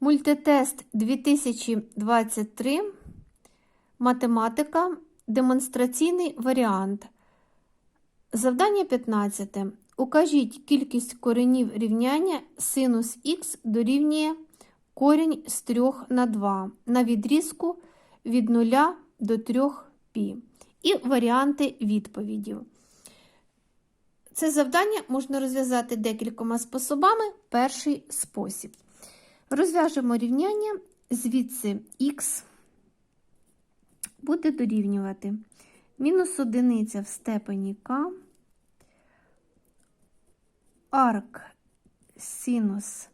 Мультитест 2023. Математика. Демонстраційний варіант. Завдання 15. Укажіть кількість коренів рівняння синус х дорівнює корінь з 3 на 2 на відрізку від 0 до 3 π. І варіанти відповідів. Це завдання можна розв'язати декількома способами. Перший спосіб. Розв'яжемо рівняння, звідси х буде дорівнювати мінус одиниця в степені k, арк синус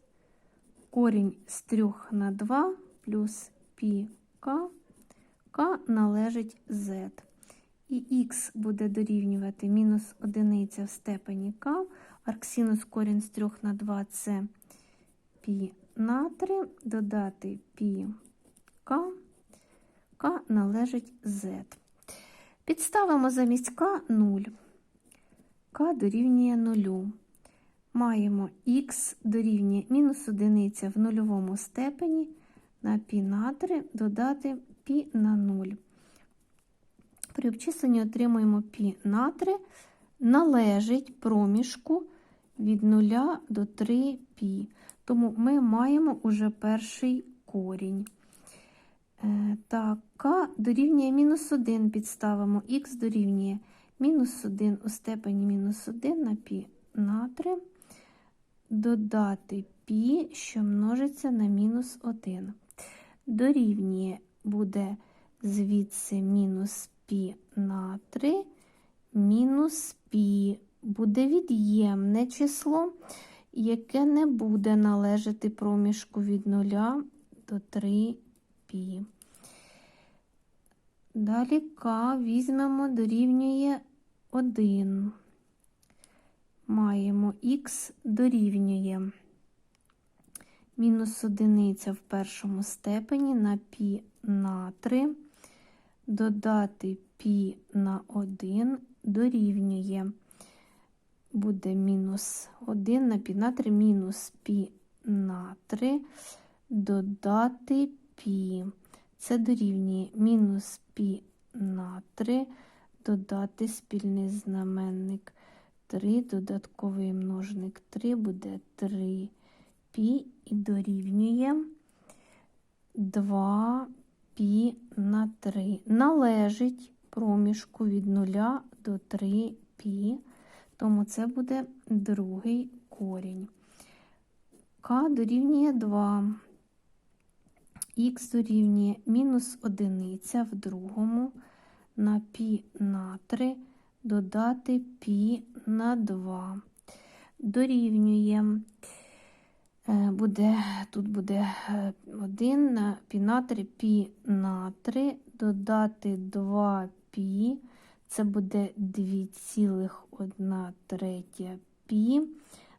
корінь з 3 на 2 плюс πk, k належить z. І х буде дорівнювати мінус одиниця в степені k, арксинус корінь з 3 на 2 це π на додати пі К, К належить Z. Підставимо замість К 0, К дорівнює 0. Маємо Х дорівнює мінус одиниця в нульовому степені на пі на 3 додати пі на 0. При обчисленні отримуємо пі на 3 належить проміжку від 0 до 3 π. Тому ми маємо уже перший корінь. Е, так, k дорівнює мінус 1 підставимо, х дорівнює мінус 1 у степені мінус 1 на π на 3, додати π, що множиться на мінус 1. Дорівнює буде звідси мінус π на 3, мінус π буде від'ємне число, яке не буде належати проміжку від 0 до 3 π. Далі К візьмемо дорівнює 1. Маємо Х дорівнює мінус одиниця в першому степені на пі на 3, додати пі на 1 дорівнює буде мінус 1 на пі на 3, мінус пі на 3, додати пі. Це дорівнює мінус пі на 3, додати спільний знаменник 3, додатковий множник 3 буде 3 пі і дорівнює 2 пі на 3. Належить проміжку від 0 до 3 пі. Тому це буде другий корінь. К дорівнює 2, х дорівнює мінус одиниця в другому на пі на 3 додати пі на 2. Дорівнює, е, буде, тут буде е, 1 на пі на 3 пі на 3 додати 2 пі це буде 2,1 третя пі.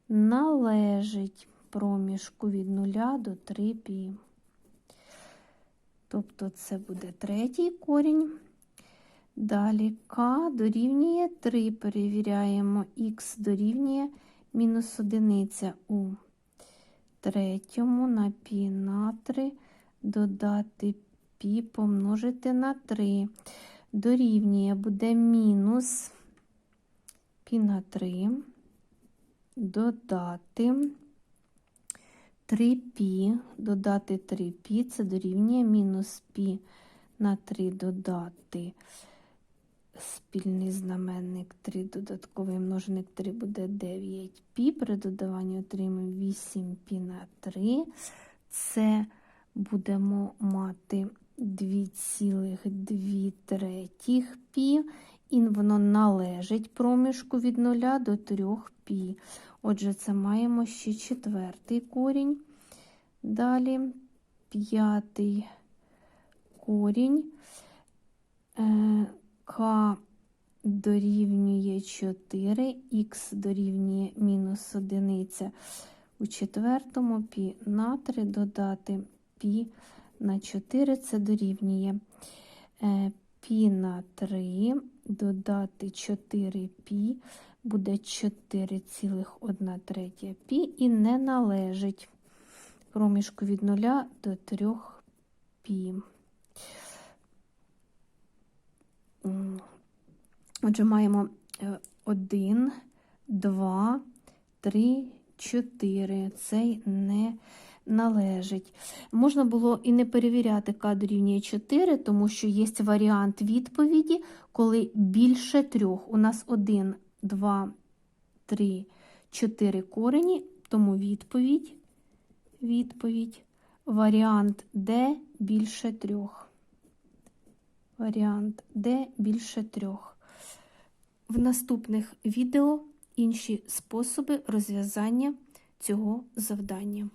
Належить проміжку від 0 до 3 пі. Тобто це буде третій корінь. Далі К дорівнює 3. Перевіряємо, Х дорівнює мінус одиниця у третьому на пі на 3 додати пі помножити на 3 дорівнює буде мінус пі на 3, додати 3 пі, додати 3 пі, це дорівнює мінус пі на 3 додати спільний знаменник 3, додатковий множник 3 буде 9 пі. При додаванні отримуємо 8 пі на 3. Це будемо мати 2,2 третіх пі, і воно належить проміжку від 0 до 3 пі. Отже, це маємо ще четвертий корінь. Далі п'ятий корінь. Е, К дорівнює 4, х дорівнює мінус 1. У четвертому пі на 3 додати пі на 4 це дорівнює е, пі на 3 додати 4пі буде 4,1 третя пі і не належить проміжку від 0 до 3 пі. Отже, маємо 1, 2, 3, 4. Цей не належить. Можна було і не перевіряти К дорівнює 4, тому що є варіант відповіді, коли більше трьох. У нас 1, 2, 3, 4 корені, тому відповідь, відповідь, варіант Д більше трьох. Варіант Д більше трьох. В наступних відео інші способи розв'язання цього завдання.